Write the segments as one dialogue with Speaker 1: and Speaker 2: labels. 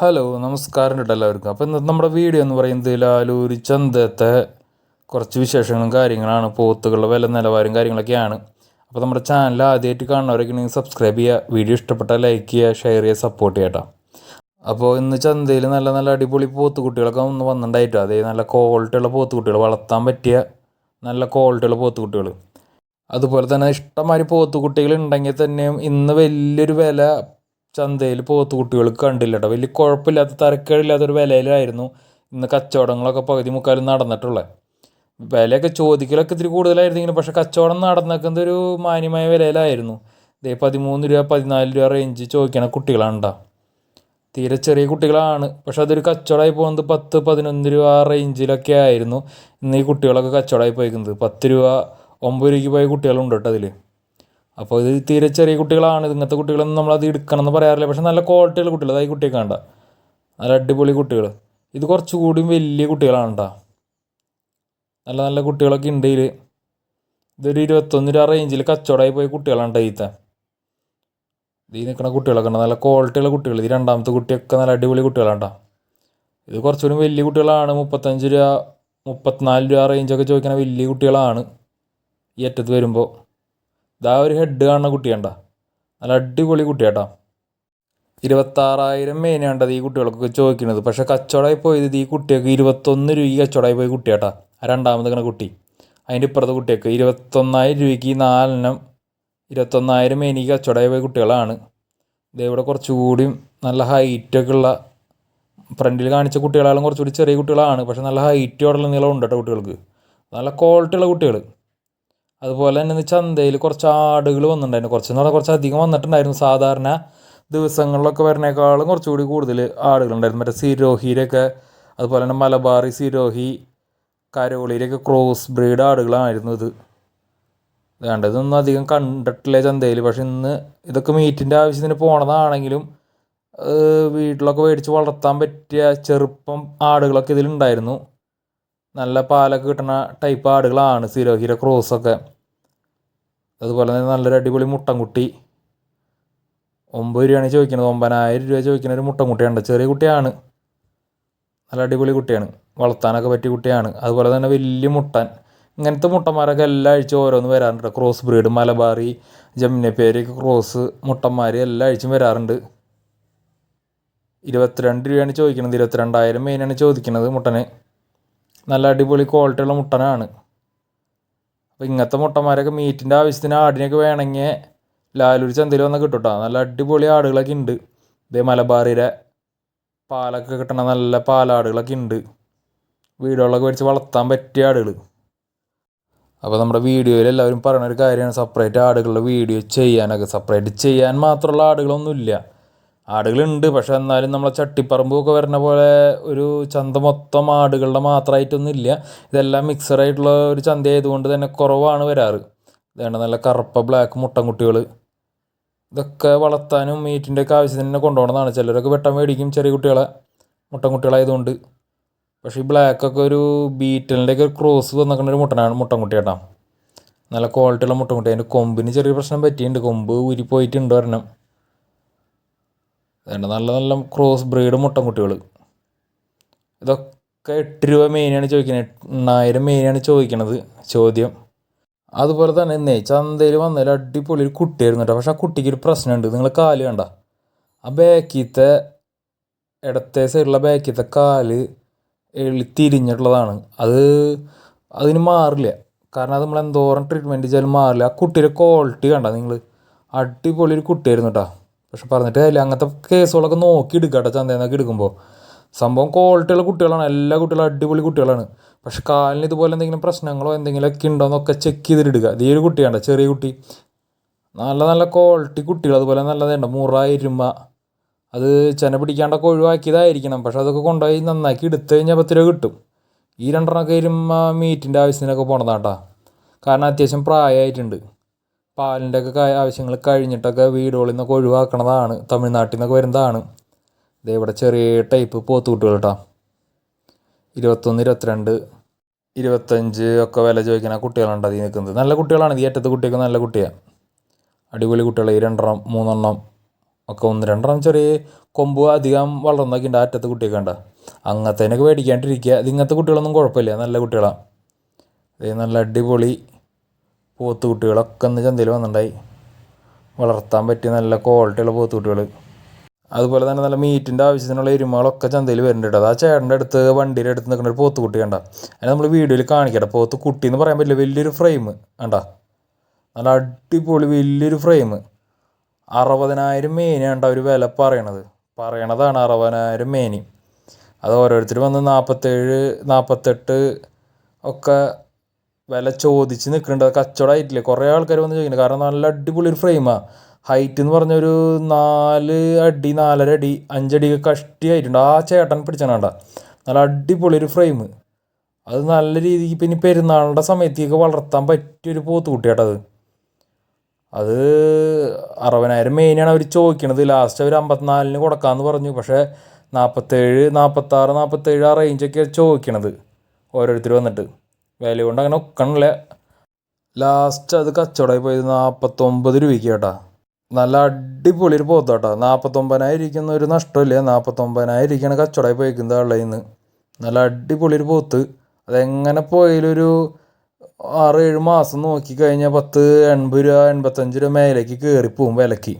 Speaker 1: Hello നമസ്കാരം കേട്ടോ എല്ലാവർക്കും. അപ്പോൾ ഇന്ന് നമ്മുടെ വീഡിയോ എന്ന് പറയുന്നത് ലാലൂർ ചന്തത്തെ കുറച്ച് വിശേഷങ്ങളും കാര്യങ്ങളാണ്. പോത്തുകളുടെ വില നിലവാരം കാര്യങ്ങളൊക്കെയാണ്. അപ്പോൾ നമ്മുടെ ചാനൽ ആദ്യമായിട്ട് കാണുന്നവരൊക്കെ സബ്സ്ക്രൈബ് ചെയ്യുക. വീഡിയോ ഇഷ്ടപ്പെട്ടാൽ ലൈക്ക് ചെയ്യുക ഷെയർ ചെയ്യുക സപ്പോർട്ട് ചെയ്യട്ടോ അപ്പോൾ ഇന്ന് ചന്തയിൽ നല്ല നല്ല അടിപൊളി പോത്തുകുട്ടികളൊക്കെ ഒന്ന് വന്നിട്ടുണ്ടായിട്ടോ. അതായത് നല്ല ക്വാളിറ്റി ഉള്ള പോത്തുകുട്ടികൾ വളർത്താൻ പറ്റിയ നല്ല ക്വാളിറ്റി ഉള്ള പോത്തുകുട്ടികൾ. അതുപോലെ തന്നെ ഇഷ്ടംമാതിരി പോത്തുകുട്ടികൾ ഉണ്ടെങ്കിൽ തന്നെയും ഇന്ന് വലിയൊരു വില ചന്തയിൽ പോത്തുകുട്ടികൾക്ക് കണ്ടില്ല കേട്ടോ വലിയ കുഴപ്പമില്ലാത്ത തരക്കേടില്ലാത്തൊരു വിലയിലായിരുന്നു ഇന്ന് കച്ചവടങ്ങളൊക്കെ പകുതി മുക്കാലും നടന്നിട്ടുള്ളത്. വിലയൊക്കെ ചോദിക്കലൊക്കെ ഇത്തിരി കൂടുതലായിരുന്നെങ്കിലും പക്ഷേ കച്ചവടം നടന്നേക്കുന്നത് ഒരു മാന്യമായ വിലയിലായിരുന്നു. ഇതേ പതിമൂന്ന് രൂപ പതിനാല് രൂപ റേഞ്ച് ചോദിക്കണ കുട്ടികളാണ് കേട്ടോ തീരെ ചെറിയ കുട്ടികളാണ്. പക്ഷെ അതൊരു കച്ചവടമായി പോകുന്നത് പത്ത് പതിനൊന്ന് രൂപ റേഞ്ചിലൊക്കെ ആയിരുന്നു. ഇന്ന് ഈ കുട്ടികളൊക്കെ കച്ചവടമായി പോയിക്കുന്നത്. പത്ത് രൂപ ഒമ്പത് രൂപയ്ക്ക് പോയ കുട്ടികളുണ്ട് കേട്ടോ അതിൽ അപ്പോൾ ഇത് തീരെ ചെറിയ കുട്ടികളാണ്. ഇങ്ങനത്തെ കുട്ടികളൊന്നും നമ്മളത് എടുക്കണം എന്ന് പറയാറില്ല. പക്ഷെ നല്ല ക്വാളിറ്റിയുള്ള കുട്ടികൾ അതായത് കുട്ടിയൊക്കെ കണ്ട. നല്ല അടിപൊളി കുട്ടികൾ ഇത് കുറച്ചുകൂടി വലിയ കുട്ടികളാണ് കേട്ടോ നല്ല നല്ല കുട്ടികളൊക്കെ ഉണ്ട് ഇതിൽ ഇതൊരു ഇരുപത്തൊന്ന് രൂപ റേഞ്ചിൽ കച്ചവടമായി പോയ കുട്ടികളാണ് കേട്ടോ ഈത്ത ഈ നിൽക്കുന്ന കുട്ടികളൊക്കെ ഉണ്ട് നല്ല ക്വാളിറ്റിയുള്ള കുട്ടികൾ ഈ രണ്ടാമത്തെ കുട്ടിയൊക്കെ നല്ല അടിപൊളി കുട്ടികളാണ് കേട്ടോ ഇത് കുറച്ചുകൂടി വലിയ കുട്ടികളാണ്. മുപ്പത്തഞ്ച് രൂപ മുപ്പത്തിനാല് രൂപ റേഞ്ചൊക്കെ ചോദിക്കുന്ന വലിയ കുട്ടികളാണ് ഈ അറ്റത്ത് വരുമ്പോൾ ഇതാ ഒരു ഹെഡ് കാണുന്ന കുട്ടിയാണ്ട നല്ല അടിപൊളി കുട്ടിയാട്ടോ ഇരുപത്താറായിരം മേനാണ്ടത് ഈ കുട്ടികൾക്കൊക്കെ ചോദിക്കുന്നത്. പക്ഷേ കച്ചവടമായി പോയത് ഈ കുട്ടിയൊക്കെ ഇരുപത്തൊന്ന് രൂപയ്ക്ക് കച്ചവടമായി പോയി കുട്ടിയാട്ടാ ആ രണ്ടാമത് ഇങ്ങനെ കുട്ടി. അതിന്റെ ഇപ്പുറത്തെ കുട്ടിയൊക്കെ ഇരുപത്തൊന്നായിരം രൂപയ്ക്ക് നാലെണ്ണം ഇരുപത്തൊന്നായിരം മേനിക്ക് കച്ചവടമായി പോയ കുട്ടികളാണ്. ഇതേവിടെ കുറച്ചുകൂടിയും നല്ല ഹൈറ്റൊക്കെ ഉള്ള ഫ്രണ്ടിൽ കാണിച്ച കുട്ടികളാലും കുറച്ചുകൂടി ചെറിയ കുട്ടികളാണ്. പക്ഷെ നല്ല ഹൈറ്റോടുള്ള നീളം ഉണ്ട് കേട്ടോ കുട്ടികൾക്ക്. നല്ല ക്വാളിറ്റി ഉള്ള കുട്ടികൾ അതുപോലെ തന്നെ ചന്തയിൽ കുറച്ച് ആടുകൾ വന്നിട്ടുണ്ടായിരുന്നു. കുറച്ചെന്ന് പറഞ്ഞാൽ കുറച്ച് അധികം വന്നിട്ടുണ്ടായിരുന്നു. സാധാരണ ദിവസങ്ങളിലൊക്കെ വരുന്നേക്കാളും കുറച്ചുകൂടി കൂടുതൽ ആടുകളുണ്ടായിരുന്നു. മറ്റേ സിരോഹിയിലൊക്കെ അതുപോലെ തന്നെ മലബാറി സിരോഹി കരോളിയിലൊക്കെ ക്രോസ് ബ്രീഡ് ആടുകളായിരുന്നു ഇത്. വേണ്ടതൊന്നും അധികം കണ്ടിട്ടില്ല ചന്തയിൽ. പക്ഷെ ഇന്ന് ഇതൊക്കെ മീറ്റിന്റെ ആവശ്യത്തിന് പോണതാണെങ്കിലും വീട്ടിലൊക്കെ മേടിച്ച് വളർത്താൻ പറ്റിയ ചെറുപ്പം ആടുകളൊക്കെ ഇതിലുണ്ടായിരുന്നു. നല്ല പാലൊക്കെ കിട്ടുന്ന ടൈപ്പ് ആടുകളാണ് സിരോഹിര ക്രോസൊക്കെ അതുപോലെ തന്നെ നല്ലൊരു അടിപൊളി മുട്ടൻകുട്ടി. ഒമ്പത് രൂപയാണ് ചോദിക്കുന്നത് ഒമ്പതിനായിരം രൂപ ചോദിക്കുന്ന ഒരു മുട്ടൻകുട്ടിയുണ്ട്. ചെറിയ കുട്ടിയാണ്. നല്ല അടിപൊളി കുട്ടിയാണ്. വളർത്താനൊക്കെ പറ്റിയ കുട്ടിയാണ്. അതുപോലെ തന്നെ വലിയ മുട്ടൻ. ഇങ്ങനത്തെ മുട്ടന്മാരൊക്കെ എല്ലാ ആഴ്ചയും ഓരോന്ന് വരാറുണ്ട്. Cross breed Malabari Jamunapari cross മുട്ടന്മാർ എല്ലാ ആഴ്ചയും വരാറുണ്ട്. ഇരുപത്തിരണ്ട് രൂപയാണ് ചോദിക്കുന്നത് ഇരുപത്തിരണ്ടായിരം മെയിനാണ് ചോദിക്കുന്നത് മുട്ടന്. നല്ല അടിപൊളി ക്വാളിറ്റിയുള്ള മുട്ടനാണ്. അപ്പോൾ ഇങ്ങനത്തെ മുട്ടന്മാരൊക്കെ മീറ്റിന്റെ ആവശ്യത്തിന് ആടിനൊക്കെ വേണമെങ്കിൽ ലാലൂർ ചന്തയിൽ വന്നാൽ കിട്ടും കേട്ടോ നല്ല അടിപൊളി ആടുകളൊക്കെ ഉണ്ട്. ഇതേ മലബാറിയുടെ പാലൊക്കെ കിട്ടണ നല്ല പാലാടുകളൊക്കെ ഉണ്ട്. വീടുകളൊക്കെ മേടിച്ച് വളർത്താൻ പറ്റിയ ആടുകൾ അപ്പോൾ നമ്മുടെ വീഡിയോയിൽ എല്ലാവരും പറയുന്ന ഒരു കാര്യമാണ്. സെപ്പറേറ്റ് ആടുകളുടെ വീഡിയോ ചെയ്യാനൊക്കെ. സെപ്പറേറ്റ് ചെയ്യാൻ മാത്രമുള്ള ആടുകളൊന്നുമില്ല. ആടുകളുണ്ട്. പക്ഷെ എന്നാലും നമ്മളെ ചട്ടിപ്പറമ്പൊക്കെ വരുന്ന പോലെ ഒരു ചന്ത മൊത്തം ആടുകളുടെ മാത്രമായിട്ടൊന്നും ഇല്ല ഇതെല്ലാം മിക്സഡ് ആയിട്ടുള്ള ഒരു ചന്ത ആയതുകൊണ്ട് തന്നെ കുറവാണ് വരാറ്. ഇതാണ് നല്ല കറുപ്പ ബ്ലാക്ക് മുട്ടൻകുട്ടികൾ ഇതൊക്കെ വളർത്താനും മീറ്റിന്റെ ഒക്കെ ആവശ്യത്തിന് തന്നെ കൊണ്ടുപോകണമെന്നാണ് ചിലരൊക്കെ വെട്ടം മേടിക്കും ചെറിയ കുട്ടികളെ മുട്ടൻകുട്ടികളായതുകൊണ്ട് പക്ഷേ ഈ ബ്ലാക്കൊക്കെ ഒരു ബീറ്റലിന്റെ ഒക്കെ ഒരു ക്രോസ് വന്നിരിക്കുന്ന ഒരു മുട്ടനാണ് മുട്ടൻകുട്ടി കേട്ടോ നല്ല ക്വാളിറ്റിയുള്ള മുട്ടൻകുട്ടി അതിന്റെ കൊമ്പിന് ചെറിയ പ്രശ്നം പറ്റിയിട്ടുണ്ട്. കൊമ്പ് ഊരിപ്പോയിട്ടുണ്ട് ഒരെണ്ണം. അതുകൊണ്ട് നല്ല നല്ല ക്രോസ് ബ്രീഡ് മുട്ടൻകുട്ടികൾ ഇതൊക്കെ എട്ട് രൂപ മെയിനാണ് ചോദിക്കുന്നത് എണ്ണായിരം മെയിനാണ് ചോദിക്കണത് ചോദ്യം. അതുപോലെ തന്നെ ഇന്നേ ചന്തയിൽ വന്നതിൽ അടിപൊളി ഒരു കുട്ടിയായിരുന്നു കേട്ടോ. പക്ഷെ ആ കുട്ടിക്ക് ഒരു പ്രശ്നമുണ്ട്. നിങ്ങൾ കാൽ കണ്ട. ആ ബാക്കിത്തെ ഇടത്തെ സൈഡിലുള്ള ബാക്കിത്തെ കാൽ എളി തിരിഞ്ഞിട്ടുള്ളതാണ്. അത് അതിന് മാറില്ല. കാരണം അത് നമ്മൾ എന്തോരം ട്രീറ്റ്മെന്റ് ചെയ്താലും മാറില്ല. ആ കുട്ടിയുടെ ക്വാളിറ്റി കണ്ട നിങ്ങൾ അടിപൊളി ഒരു കുട്ടിയായിരുന്നു കേട്ടോ. പക്ഷെ പറഞ്ഞിട്ട് കാര്യമില്ല അങ്ങനത്തെ കേസുകളൊക്കെ നോക്കി എടുക്കുക കേട്ടോ എടുക്കുമ്പോൾ സംഭവം ക്വാളിറ്റിയുള്ള കുട്ടികളാണ്. എല്ലാ കുട്ടികളും അടിപൊളി കുട്ടികളാണ്. പക്ഷെ കാലിന് ഇതുപോലെ എന്തെങ്കിലും പ്രശ്നങ്ങളോ എന്തെങ്കിലുമൊക്കെ ഉണ്ടോ എന്നൊക്കെ ചെക്ക് ചെയ്തിട്ട് എടുക്കുക ഈ ഒരു കുട്ടിയാണ് ചെറിയ കുട്ടി. നല്ല നല്ല ക്വാളിറ്റി കുട്ടികൾ. അതുപോലെ നല്ലതുണ്ട് മുറ ഇരുമ അത് ചെന പിടിക്കാണ്ടൊക്കെ ഒഴിവാക്കിയതായിരിക്കണം. പക്ഷെ അതൊക്കെ കൊണ്ടുപോയി നന്നാക്കി എടുത്തു കഴിഞ്ഞാൽ പത്ത് രൂപ കിട്ടും. ഈ രണ്ടെണ്ണമൊക്കെ ഇരുമ മീറ്റിന്റെ ആവശ്യത്തിനൊക്കെ പോണതാട്ടാ കാരണം അത്യാവശ്യം പ്രായമായിട്ടുണ്ട്. പാലിന്റെ ഒക്കെ ആവശ്യങ്ങൾ കഴിഞ്ഞിട്ടൊക്കെ വീടുകളിൽ നിന്നൊക്കെ ഒഴിവാക്കണതാണ്. തമിഴ്നാട്ടിൽ നിന്നൊക്കെ വരുന്നതാണ്. ഇതേ ഇവിടെ ചെറിയ ടൈപ്പ് പോത്തുകുട്ടികൾ കേട്ടോ ഇരുപത്തൊന്ന് ഇരുപത്തിരണ്ട് ഇരുപത്തഞ്ച് ഒക്കെ വില ചോദിക്കുന്ന കുട്ടികളുണ്ട് അതിൽ നിൽക്കുന്നത്. നല്ല കുട്ടികളാണ്. ഈ ഏറ്റത്തെ കുട്ടിയൊക്കെ നല്ല കുട്ടിയാണ് അടിപൊളി കുട്ടികൾ ഈ രണ്ടെണ്ണം മൂന്നെണ്ണം ഒക്കെ ഒന്ന് രണ്ടെണ്ണം ചെറിയ കൊമ്പ് അധികം വളർന്നൊക്കെ ഉണ്ട് അറ്റത്തെ കുട്ടിയൊക്കെ ഉണ്ട് അങ്ങനത്തേനൊക്കെ മേടിക്കാണ്ടിരിക്കുക. ഇത് ഇങ്ങനത്തെ കുട്ടികളൊന്നും കുഴപ്പമില്ല. നല്ല കുട്ടികളാണ് നല്ല അടിപൊളി പോത്ത് കുട്ടികളൊക്കെ ഇന്ന് ചന്തയിൽ വന്നിട്ടുണ്ടായി. വളർത്താൻ പറ്റിയ നല്ല ക്വാളിറ്റിയുള്ള പോത്തുകുട്ടികൾ അതുപോലെ തന്നെ നല്ല മീറ്റിന്റെ ആവശ്യത്തിനുള്ള എരുമകളൊക്കെ ചന്തയിൽ വരുന്നുണ്ട് അത് ആ ചേട്ടന്റെ അടുത്ത് വണ്ടിയുടെ അടുത്ത് നിൽക്കുന്ന ഒരു പോത്തുകുട്ടി കണ്ട. അതിനെ നമ്മൾ വീഡിയോയിൽ കാണിക്കട്ടെ. പോത്ത് കുട്ടി എന്ന് പറയാൻ പറ്റില്ല വലിയൊരു ഫ്രെയിം കണ്ട. നല്ല അടിപൊളി വലിയൊരു ഫ്രെയിം അറുപതിനായിരം മേനിയാണ് ഒരു വില പറയണത്. പറയണതാണ് അറുപതിനായിരം മേനി. അത് ഓരോരുത്തർ വന്ന് നാൽപ്പത്തേഴ് നാൽപ്പത്തെട്ട് ഒക്കെ വില ചോദിച്ച് നിൽക്കുന്നുണ്ട്. അത് കച്ചവടമായിട്ടില്ല കുറേ ആൾക്കാർ വന്ന് ചോദിക്കുന്നുണ്ട്. കാരണം നല്ല അടിപൊളി ഒരു ഫ്രെയിമാണ് ഹൈറ്റ് എന്ന് പറഞ്ഞൊരു നാല് അടി നാലര അടി അഞ്ചടിയൊക്കെ കഷ്ടിയായിട്ടുണ്ട്. ആ ചേട്ടൻ പിടിച്ചാണ്ട നല്ല അടിപൊളി ഒരു ഫ്രെയിം അത് നല്ല രീതിക്ക് പിന്നെ പെരുന്നാളിന്റെ സമയത്തേക്ക് വളർത്താൻ പറ്റിയൊരു പോത്തുകുട്ടിയാട്ടത് അത്. അറുപതിനായിരം മെയിനാണ് അവർ ചോദിക്കണത്. ലാസ്റ്റ് അവർ അമ്പത്തിനാലിന് കൊടുക്കാമെന്ന് പറഞ്ഞു. പക്ഷേ നാൽപ്പത്തേഴ് നാൽപ്പത്താറ് നാൽപ്പത്തേഴ് ആ റേഞ്ചൊക്കെ ചോദിക്കണത്. ഓരോരുത്തർ വന്നിട്ട്. വില കൊണ്ട് അങ്ങനെ ഒക്കണില്ല? ലാസ്റ്റ് അത് കച്ചവടമായി പോയത് നാൽപ്പത്തൊമ്പത് രൂപയ്ക്ക് കേട്ടാ. നല്ല അടിപൊളി ഒരു പോത്താട്ടോ നാൽപ്പത്തൊമ്പതിനായി ഇരിക്കുന്ന ഒരു നഷ്ടമില്ല? നാൽപ്പത്തൊമ്പതിനായി ഇരിക്കുകയാണ് കച്ചവടമായി പോയിക്കുന്നത് ആളുടെ നിന്ന് നല്ല അടിപൊളി ഒരു പോത്ത്. അതെങ്ങനെ പോയാലൊരു ആറ് ഏഴ് മാസം നോക്കി കഴിഞ്ഞാൽ പത്ത് എൺപത് രൂപ എൺപത്തഞ്ച് രൂപ മേലേക്ക് കയറിപ്പോവും വിലക്ക്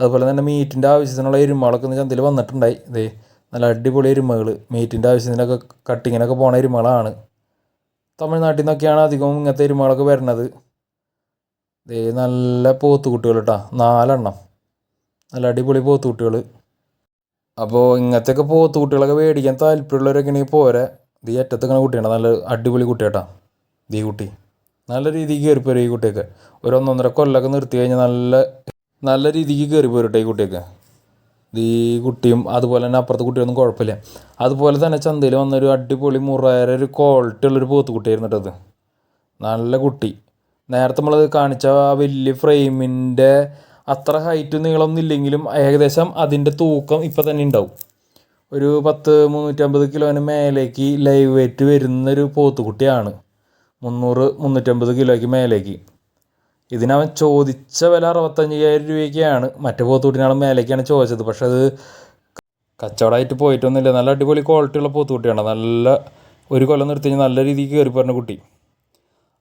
Speaker 1: അതുപോലെ തന്നെ മീറ്റിന്റെ ആവശ്യത്തിനുള്ള എരുമകളൊക്കെ ഒന്ന് ചന്തയിൽ വന്നിട്ടുണ്ടായി. ഇതേ നല്ല അടിപൊളി എരുമകൾ മീറ്റിന്റെ ആവശ്യത്തിനൊക്കെ കട്ടിങ്ങിനൊക്കെ പോണ എരുമകളാണ്. തമിഴ്നാട്ടിൽ നിന്നൊക്കെയാണ് അധികവും ഇങ്ങനത്തെ എരുമകളൊക്കെ വരുന്നത്. ദേ നല്ല പോത്തുകുട്ടികൾ കേട്ടോ നാലെണ്ണം. നല്ല അടിപൊളി പോത്തുകുട്ടികൾ അപ്പോൾ ഇങ്ങനത്തെയൊക്കെ പോത്തുകുട്ടികളൊക്കെ മേടിക്കാൻ താല്പര്യമുള്ളവരൊക്കെ ആണെങ്കിൽ പോരെ. ഇത് അറ്റത്തിങ്ങനെ അറ്റത്ത് കുട്ടിയാണ്. നല്ല അടിപൊളി കുട്ടിയാട്ടാ. ഈ കുട്ടി. നല്ല രീതിക്ക് കയറി പോരും ഈ കുട്ടിയൊക്കെ. ഒരു ഒന്നൊന്നര കൊല്ലമൊക്കെ നിർത്തി കഴിഞ്ഞാൽ നല്ല നല്ല രീതിക്ക് കയറി പോരട്ടെ ഈ കുട്ടിയൊക്കെ. ഈ കുട്ടിയും അതുപോലെ തന്നെ അപ്പുറത്തെ കുട്ടിയൊന്നും കുഴപ്പമില്ല. അതുപോലെ തന്നെ ചന്തയിൽ വന്നൊരു അടിപൊളി മുറേര ഒരു ക്വാളിറ്റി ഉള്ളൊരു പോത്തുകുട്ടിയായിരുന്നു കേട്ടോ അത് നല്ല കുട്ടി. നേരത്തെ നമ്മളത് കാണിച്ച ആ വലിയ ഫ്രെയിമിന്റെ അത്ര ഹൈറ്റ് നീളമൊന്നും ഇല്ലെങ്കിലും ഏകദേശം അതിന്റെ തൂക്കം ഇപ്പം തന്നെ ഉണ്ടാവും. ഒരു പത്ത് മുന്നൂറ്റമ്പത് കിലോന് മേലേക്ക് ലൈവ് വെയിറ്റ് വരുന്നൊരു പോത്തുകുട്ടിയാണ്. മുന്നൂറ് മുന്നൂറ്റമ്പത് കിലോയ്ക്ക് മേലേക്ക്. ഇതിനവൻ ചോദിച്ച വില അറുപത്തഞ്ചായിരം രൂപയ്ക്കാണ്. മറ്റേ പോത്തുകുട്ടിനാണ് മേലേക്കാണ് ചോദിച്ചത്. പക്ഷെ അത് കച്ചവടമായിട്ട് പോയിട്ടൊന്നുമില്ല. നല്ല അടിപൊളി ക്വാളിറ്റിയുള്ള പോത്തുകുട്ടിയാണ്. നല്ല ഒരു കൊല്ലം നിർത്തി നല്ല രീതിക്ക് കയറി പറഞ്ഞ കുട്ടി.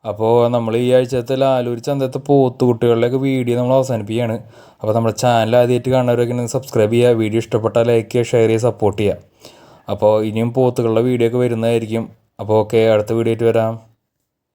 Speaker 1: അപ്പോൾ നമ്മൾ ഈ ആഴ്ചത്തെ ലാലൂർ ചന്തത്തെ പോത്തുകുട്ടികളുടെയൊക്കെ വീഡിയോ നമ്മൾ അവസാനിപ്പിക്കുകയാണ്. അപ്പോൾ നമ്മുടെ ചാനൽ ആദ്യമായിട്ട് കാണുന്നവരൊക്കെ സബ്സ്ക്രൈബ് ചെയ്യുക. വീഡിയോ ഇഷ്ടപ്പെട്ടാൽ ലൈക്ക് ചെയ്യുക ഷെയർ ചെയ്യുക സപ്പോർട്ട് ചെയ്യുക. അപ്പോൾ ഇനിയും പോത്തുകളുടെ വീഡിയോ ഒക്കെ വരുന്നതായിരിക്കും. അപ്പോൾ ഓക്കെ അടുത്ത വീഡിയോ ആയിട്ട് വരാം.